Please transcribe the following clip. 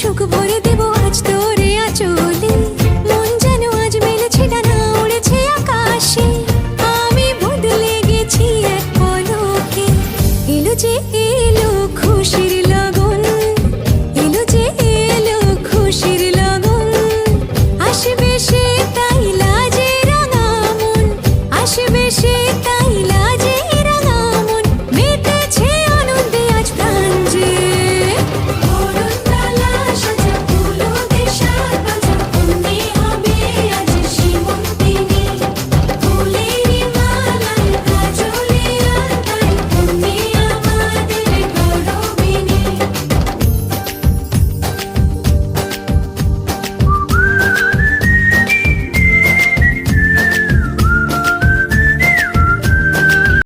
সুখ ভরে দেব আজ তোরে আচলে। মন যেন আজ মেলেছে, ডানা উড়েছে আকাশে। আমি বদলে গেছি এক পলকে। এলো যে এলো খুশির লগ